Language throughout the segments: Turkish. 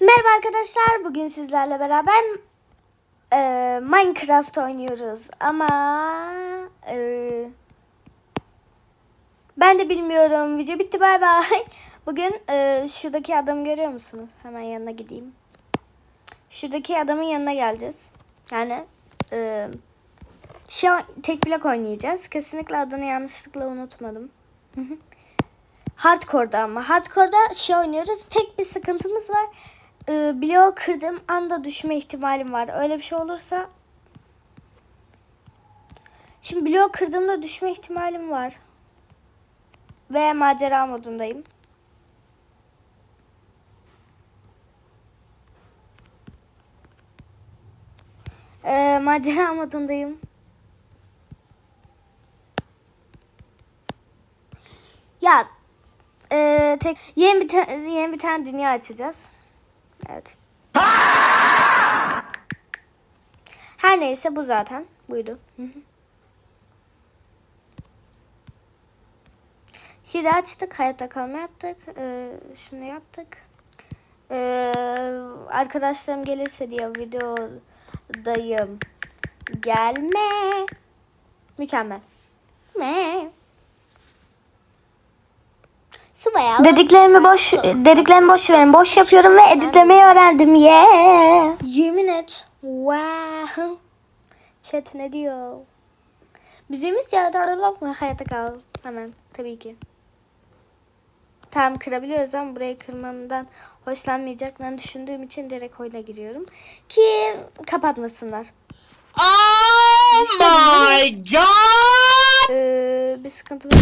Merhaba arkadaşlar. Bugün sizlerle beraber e, Minecraft oynuyoruz. Ama e, ben de bilmiyorum. Video bitti. Bay bay. Bugün e, şuradaki adamı görüyor musunuz? Hemen yanına gideyim. Şuradaki adamın yanına geleceğiz. Yani e, şey, tek blok oynayacağız. Kesinlikle adını yanlışlıkla unutmadım. Hardcore'da ama. Hardcore'da şey oynuyoruz. Tek bir sıkıntımız var. Ee, bloğu kırdığım anda düşme ihtimalim var. Öyle bir şey olursa... Şimdi bloğu kırdığımda düşme ihtimalim var. Ve macera modundayım. Ee, macera modundayım. Ya ee, tek yeni bir yeni bir tane dünya açacağız. Evet. Her neyse bu zaten. Buydu. Şimdi açtık. Hayatta kalma yaptık. Ee, şunu yaptık. Ee, arkadaşlarım gelirse diye videodayım. Gelme. Mükemmel. Ne? Su bayağı. Dediklerimi boş dediklerimi boş verin. Boş yapıyorum ve editlemeyi öğrendim. Yeah. Yemin et. Wow. Chat ne diyor? Müziğimiz ya mı? Hayata kal. Hemen tabii ki. Tamam kırabiliyoruz ama burayı kırmamdan hoşlanmayacaklarını düşündüğüm için direkt oyuna giriyorum. Ki kapatmasınlar. Oh my god! Ee, bir sıkıntımız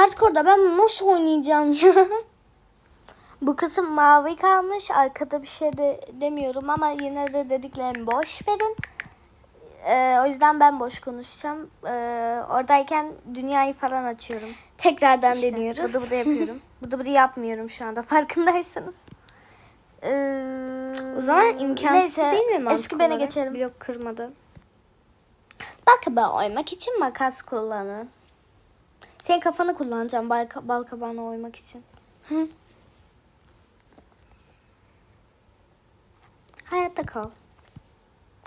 Hardcore'da ben nasıl oynayacağım ya? Bu kısım mavi kalmış. Arkada bir şey de demiyorum ama yine de dediklerimi boş verin. Ee, o yüzden ben boş konuşacağım. Ee, oradayken dünyayı falan açıyorum. Tekrardan İşte, deniyoruz. bıdı Bıdı yapıyorum. bıdı bıdı yapmıyorum şu anda farkındaysanız. Ee, O zaman imkansız neyse, değil mi mantık Eski bene geçelim. Blok kırmadı. Bak ben oymak için makas kullanın. Senin kafanı kullanacağım bal, bal kabağına oymak için. Hı. Hayatta kal.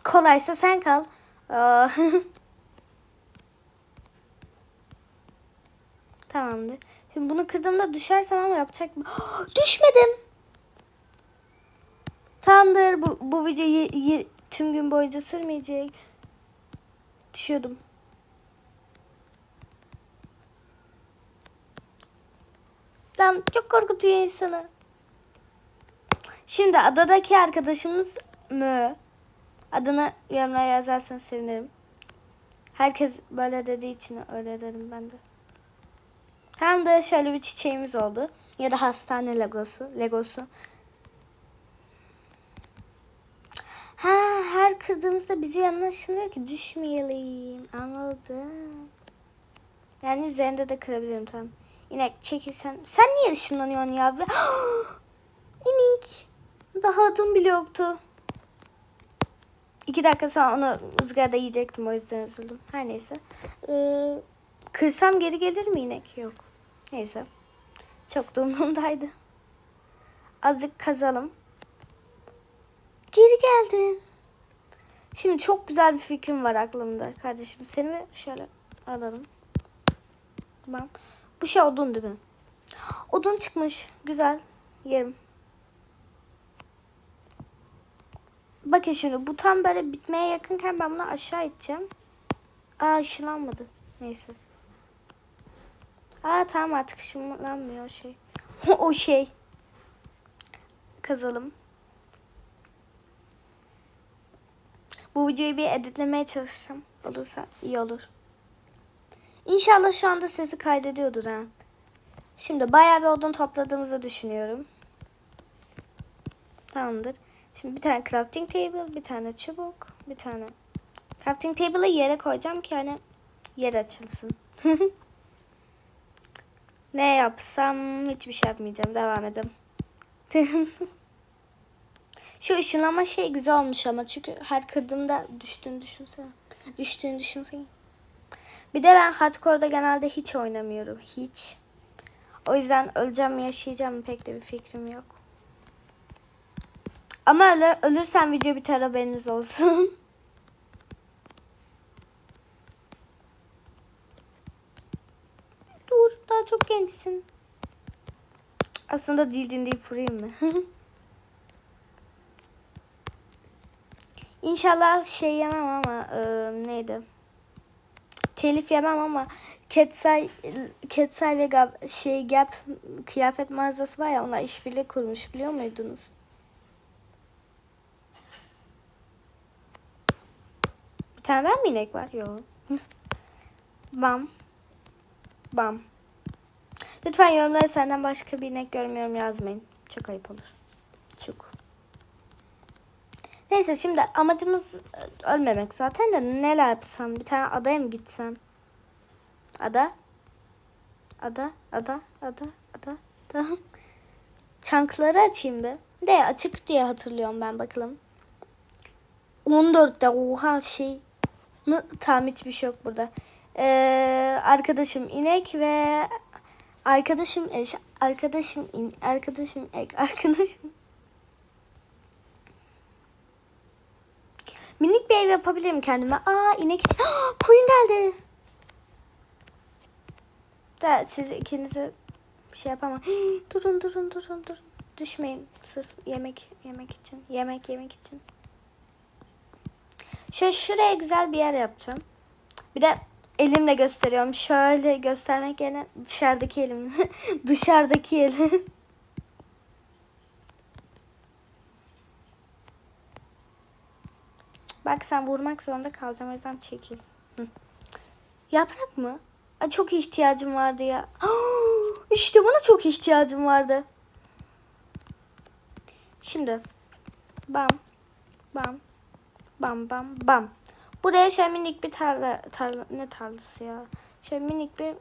Kolaysa sen kal. Tamamdır. Şimdi bunu kırdığımda düşersem ama yapacak mı? Düşmedim. Tamamdır. Bu, bu video tüm gün boyunca sürmeyecek. Düşüyordum. Lan çok korkutuyor insanı. Şimdi adadaki arkadaşımız mü? Adını yorumlara yazarsanız sevinirim. Herkes böyle dediği için öyle dedim ben de. Tam da şöyle bir çiçeğimiz oldu. Ya da hastane legosu. Legosu. Ha, her kırdığımızda bizi yanına ışınlıyor ki düşmeyelim. Anladım. Yani üzerinde de kırabilirim tamam. İnek çekil sen. Niye ışınlanıyorsun ya? İnek. Daha adım bile yoktu. İki dakika sonra onu ızgarada yiyecektim o yüzden üzüldüm. Her neyse. Ee, kırsam geri gelir mi inek? Yok. Neyse. Çok da umurumdaydı. Azıcık kazalım. Geri geldin. Şimdi çok güzel bir fikrim var aklımda kardeşim. Seni şöyle alalım. Tamam. Bu şey odun değil mi? Odun çıkmış. Güzel. Yerim. Bakın şimdi bu tam böyle bitmeye yakınken ben bunu aşağı iteceğim. Aa ışınlanmadı. Neyse. Aa tamam artık ışınlanmıyor o şey. o şey. Kazalım. Bu videoyu bir editlemeye çalışacağım. Olursa iyi olur. İnşallah şu anda sesi kaydediyordur ha. Şimdi bayağı bir odun topladığımızı düşünüyorum. Tamamdır. Şimdi bir tane crafting table, bir tane çubuk, bir tane crafting table'ı yere koyacağım ki hani yer açılsın. ne yapsam hiçbir şey yapmayacağım. Devam edelim. Şu ışınlama şey güzel olmuş ama çünkü her kırdığımda düştüğünü düşünsene. Düştüğünü düşünsene. Bir de ben hardcore'da genelde hiç oynamıyorum. Hiç. O yüzden öleceğim yaşayacağım pek de bir fikrim yok. Ama ölür, ölürsem video biter haberiniz olsun. Dur daha çok gençsin. Aslında dildin deyip vurayım mı? İnşallah şey yemem ama e, neydi? Telif yemem ama Ketsay, Ketsay ve Gap, şey Gap kıyafet mağazası var ya onlar işbirliği kurmuş biliyor muydunuz? Bir tane daha mı inek var? Yok. Bam. Bam. Lütfen yorumlara senden başka bir inek görmüyorum yazmayın. Çok ayıp olur. Çok. Neyse şimdi amacımız e, ölmemek zaten de neler yapsam? Bir tane adaya mı gitsem? Ada? Ada? Ada? Ada? Ada? Ada? Çankları açayım bir. De açık diye hatırlıyorum ben bakalım. 14'te oha şey. Tamam hiçbir şey yok burada. Ee, arkadaşım inek ve arkadaşım eş, arkadaşım in, arkadaşım ek, arkadaşım Minik bir ev yapabilirim kendime. Aa inek için. Koyun geldi. Da siz ikinizi bir şey yapamam. durun durun durun durun. Düşmeyin. Sırf yemek yemek için. Yemek yemek için. Şöyle şuraya güzel bir yer yapacağım. Bir de elimle gösteriyorum. Şöyle göstermek yerine dışarıdaki elimle. dışarıdaki elim. Bak sen vurmak zorunda kalacağım. O yüzden çekil. Hı. Yaprak mı? Ay, çok ihtiyacım vardı ya. işte buna çok ihtiyacım vardı. Şimdi. Bam. Bam. Bam bam bam. Buraya şöyle minik bir tarla, tarla ne tarlası ya? Şöyle minik bir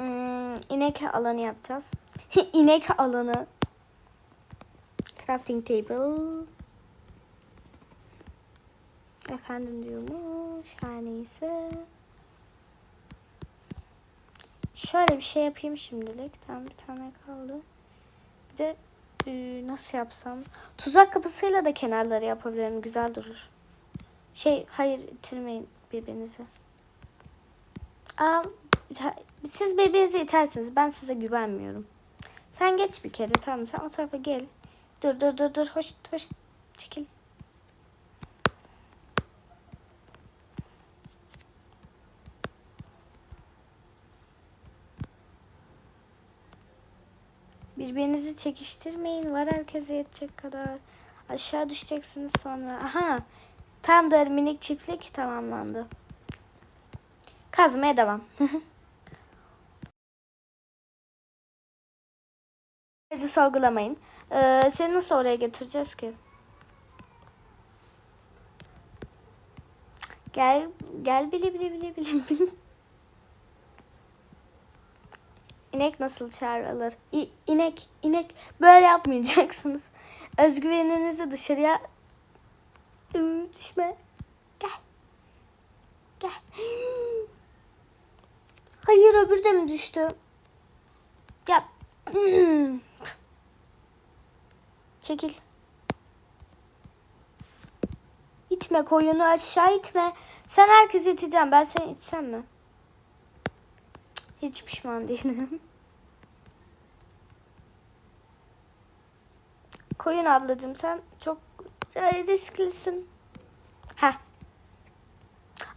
ım, inek alanı yapacağız. inek alanı. Crafting table. Efendim diyormuş. Her neyse. Şöyle bir şey yapayım şimdilik. Tam bir tane kaldı. Bir de e, nasıl yapsam? Tuzak kapısıyla da kenarları yapabilirim. Güzel durur. Şey hayır itirmeyin birbirinizi. Aa, siz birbirinizi itersiniz. Ben size güvenmiyorum. Sen geç bir kere tamam sen o tarafa gel. Dur dur dur dur hoş hoş çekil. Birbirinizi çekiştirmeyin. Var herkese yetecek kadar. Aşağı düşeceksiniz sonra. Aha. Tamdır minik çiftlik tamamlandı. Kazmaya devam. Sadece sorgulamayın. Ee, seni nasıl oraya getireceğiz ki? Gel gel bili bili bili bili bili. İnek nasıl çağrılır? İ, inek, inek böyle yapmayacaksınız. Özgüveninizi dışarıya Iı, düşme. Gel. Gel. Hayır öbürü de mi düştü? Ya. Çekil. İtme koyunu aşağı itme. Sen herkesi iteceğim. Ben seni itsem mi? Hiç pişman değilim. Koyun ablacığım sen çok risklisin. Ha.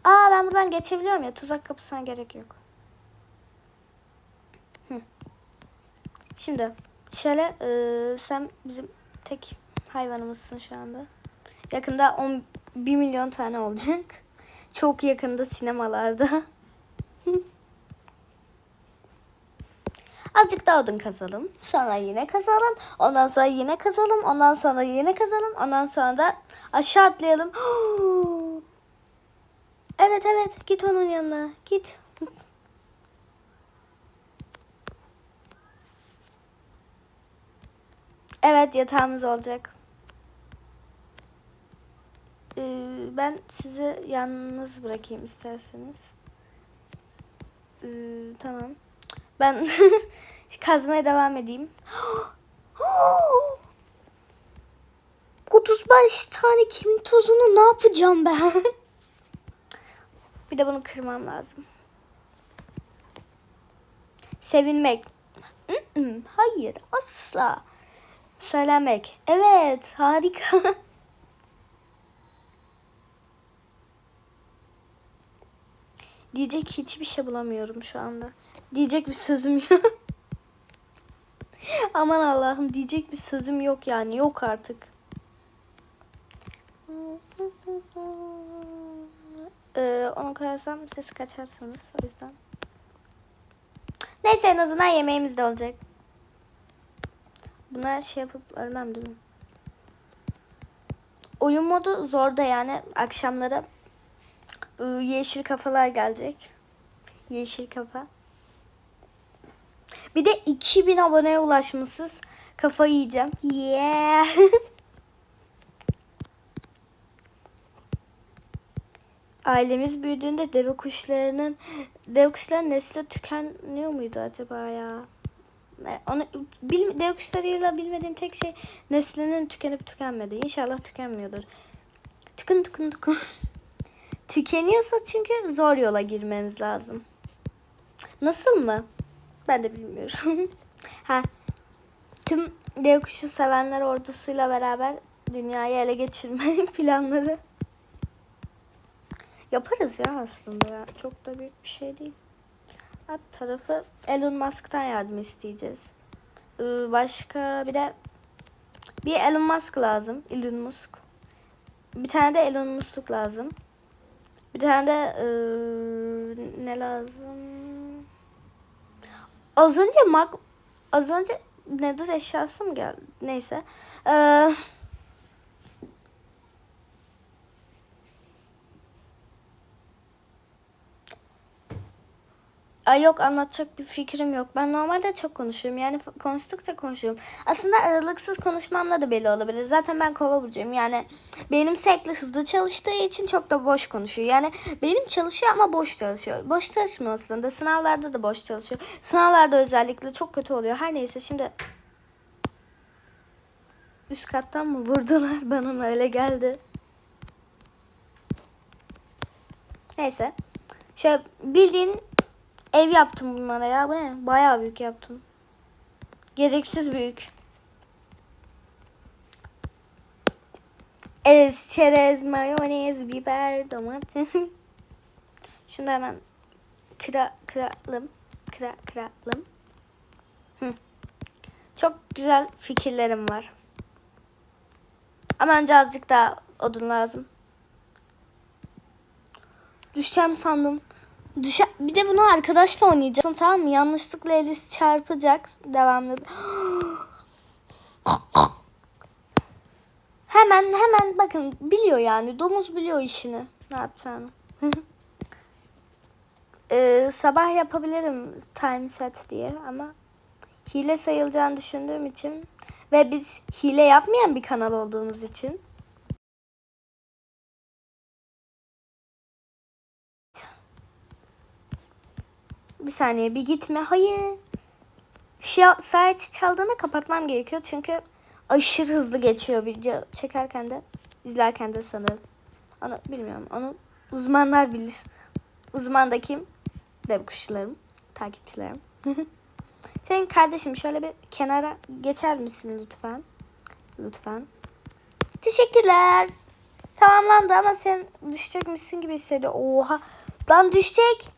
Aa ben buradan geçebiliyorum ya. Tuzak kapısına gerek yok. Hı. Şimdi şöyle e, sen bizim tek hayvanımızsın şu anda. Yakında 10 1 milyon tane olacak. Çok yakında sinemalarda. Azıcık daha odun kazalım. Sonra yine kazalım. Ondan sonra yine kazalım. Ondan sonra yine kazalım. Ondan sonra da aşağı atlayalım. evet evet git onun yanına. Git. Evet yatağımız olacak. Ee, ben sizi yalnız bırakayım isterseniz. Ee, tamam. Ben Kazmaya devam edeyim. 35 tane kimin tozunu ne yapacağım ben? Bir de bunu kırmam lazım. Sevinmek. Hayır asla. Söylemek. Evet harika. Diyecek hiçbir şey bulamıyorum şu anda. Diyecek bir sözüm yok. Aman Allah'ım diyecek bir sözüm yok yani yok artık. Ee, onu koyarsam ses kaçarsanız o yüzden. Neyse en azından yemeğimiz de olacak. Buna şey yapıp ölmem değil mi? Oyun modu zorda yani akşamları ıı, yeşil kafalar gelecek. Yeşil kafa. Bir de 2000 aboneye ulaşmışız. Kafayı yiyeceğim. Yeah. Ailemiz büyüdüğünde deve kuşlarının deve kuşların nesli tükeniyor muydu acaba ya? E, Onu bil, deve kuşlarıyla bilmediğim tek şey neslinin tükenip tükenmedi. İnşallah tükenmiyordur. Tükün tükün tükün. Tükeniyorsa çünkü zor yola girmeniz lazım. Nasıl mı? Ben de bilmiyorum. ha. Tüm dev kuşu sevenler ordusuyla beraber dünyayı ele geçirme planları. Yaparız ya aslında ya. Çok da büyük bir şey değil. Alt tarafı Elon Musk'tan yardım isteyeceğiz. Ee, başka bir de bir Elon Musk lazım. Elon Musk. Bir tane de Elon Musk lazım. Bir tane de ee, ne lazım? Az önce Mac az önce nedir eşyası mı geldi? Neyse. Ee, Ay yok anlatacak bir fikrim yok. Ben normalde çok konuşuyorum. Yani konuştukça konuşuyorum. Aslında aralıksız konuşmamla da belli olabilir. Zaten ben kova burcuyum. Yani benim sürekli hızlı çalıştığı için çok da boş konuşuyor. Yani benim çalışıyor ama boş çalışıyor. Boş çalışmıyor aslında. Sınavlarda da boş çalışıyor. Sınavlarda özellikle çok kötü oluyor. Her neyse şimdi üst kattan mı vurdular? Bana mı öyle geldi? Neyse. Şöyle bildiğin Ev yaptım bunlara ya. Bu ne? Bayağı büyük yaptım. Gereksiz büyük. Ez, çerez, mayonez, biber, domates. Şunu hemen kıra, kıralım. Kıra, kıralım. Çok güzel fikirlerim var. Ama önce azıcık daha odun lazım. Düşeceğim sandım. Düşe bir de bunu arkadaşla oynayacaksın tamam mı? Yanlışlıkla Elis çarpacak devamlı. hemen hemen bakın biliyor yani domuz biliyor işini ne yapacağını. Ee, sabah yapabilirim time set diye ama hile sayılacağını düşündüğüm için ve biz hile yapmayan bir kanal olduğumuz için Bir saniye bir gitme. Hayır. Şey, saat çaldığında kapatmam gerekiyor. Çünkü aşırı hızlı geçiyor video çekerken de izlerken de sanırım. Onu bilmiyorum. Onu uzmanlar bilir. Uzman da kim? Dev kuşlarım. Takipçilerim. Senin kardeşim şöyle bir kenara geçer misin lütfen? Lütfen. Teşekkürler. Tamamlandı ama sen düşecek misin gibi hissediyor. Oha. Lan düşecek.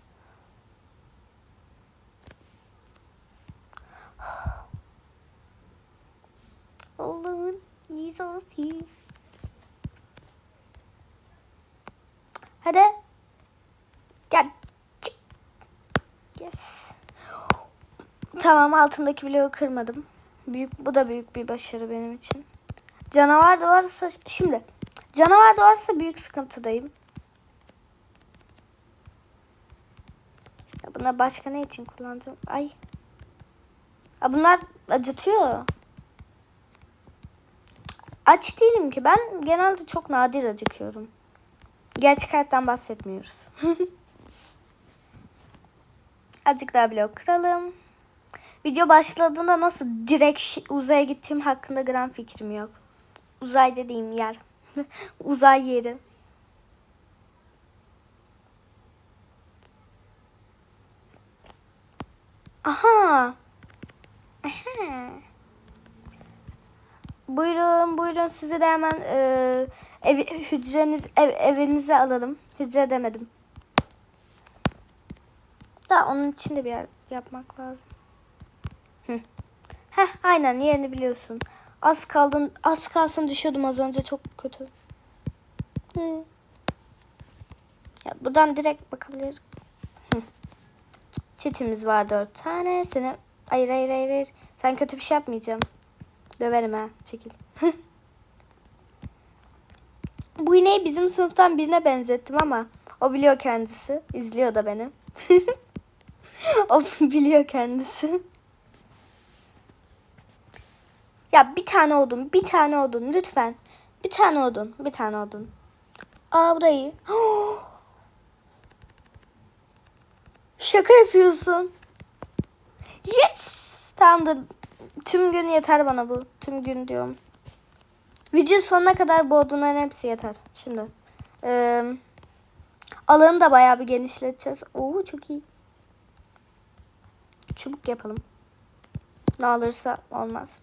Allah'ın cezası. Hadi. Gel. Yes. Tamam altındaki bloğu kırmadım. Büyük bu da büyük bir başarı benim için. Canavar doğarsa şimdi canavar doğarsa büyük sıkıntıdayım. Ya buna başka ne için kullanacağım? Ay. Ya bunlar acıtıyor. Aç değilim ki. Ben genelde çok nadir acıkıyorum. Gerçek hayattan bahsetmiyoruz. Azıcık daha blok kıralım. Video başladığında nasıl direkt uzaya gittiğim hakkında gram fikrim yok. Uzay dediğim yer. Uzay yeri. Aha. Aha. Buyurun buyurun sizi de hemen e, ev, hücreniz ev, evinize alalım. Hücre demedim. Da onun için de bir yer yapmak lazım. Hı. Heh aynen yerini biliyorsun. Az kaldın az kalsın düşüyordum az önce çok kötü. Hı. Ya buradan direkt bakabilir. Hı. Çitimiz var dört tane. Seni hayır hayır hayır hayır. Sen kötü bir şey yapmayacağım. Döverim ha. Çekil. Bu ineği bizim sınıftan birine benzettim ama o biliyor kendisi. İzliyor da beni. o biliyor kendisi. Ya bir tane odun, bir tane odun lütfen. Bir tane odun, bir tane odun. Aa bu da iyi. Şaka yapıyorsun. Yes! Tamamdır. Tüm gün yeter bana bu. Tüm gün diyorum. Video sonuna kadar bu odunların hepsi yeter. Şimdi. eee, alanı da bayağı bir genişleteceğiz. Oo çok iyi. Çubuk yapalım. Ne alırsa olmaz.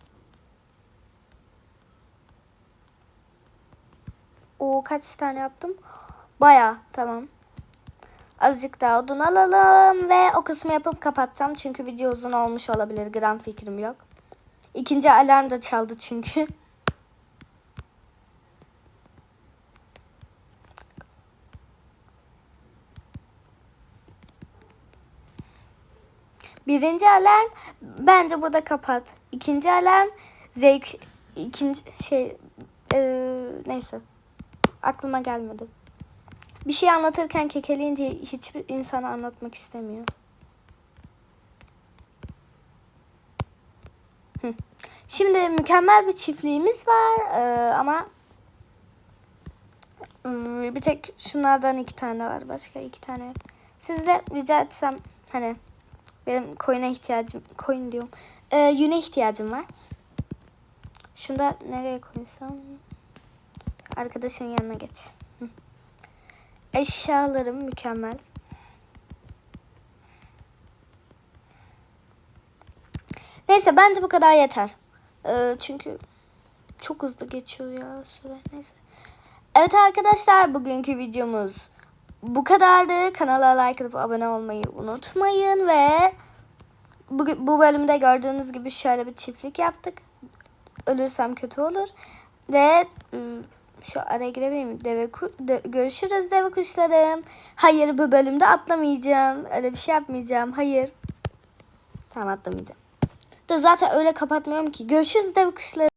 Oo kaç tane yaptım? Bayağı tamam. Azıcık daha odun alalım ve o kısmı yapıp kapatacağım. Çünkü video uzun olmuş olabilir. Gram fikrim yok. İkinci alarm da çaldı çünkü. Birinci alarm bence burada kapat. İkinci alarm zevk ikinci şey eee, neyse aklıma gelmedi. Bir şey anlatırken kekeleyince hiçbir insana anlatmak istemiyor. Şimdi mükemmel bir çiftliğimiz var eee, ama eee, bir tek şunlardan iki tane var. Başka iki tane yok. Sizde rica etsem hani benim koyuna ihtiyacım, koyun diyorum. Ee, yüne ihtiyacım var. Şunu da nereye koysam? Arkadaşın yanına geç. Eşyalarım mükemmel. Neyse bence bu kadar yeter. Ee, çünkü çok hızlı geçiyor ya süre. Neyse. Evet arkadaşlar bugünkü videomuz bu kadardı. Kanala like atıp abone olmayı unutmayın ve bu, bu bölümde gördüğünüz gibi şöyle bir çiftlik yaptık. Ölürsem kötü olur. Ve ım, şu araya girebilir miyim? Deve ku- de- görüşürüz deve kuşlarım. Hayır bu bölümde atlamayacağım. Öyle bir şey yapmayacağım. Hayır. Tamam atlamayacağım. Da zaten öyle kapatmıyorum ki. Görüşürüz deve kuşlarım.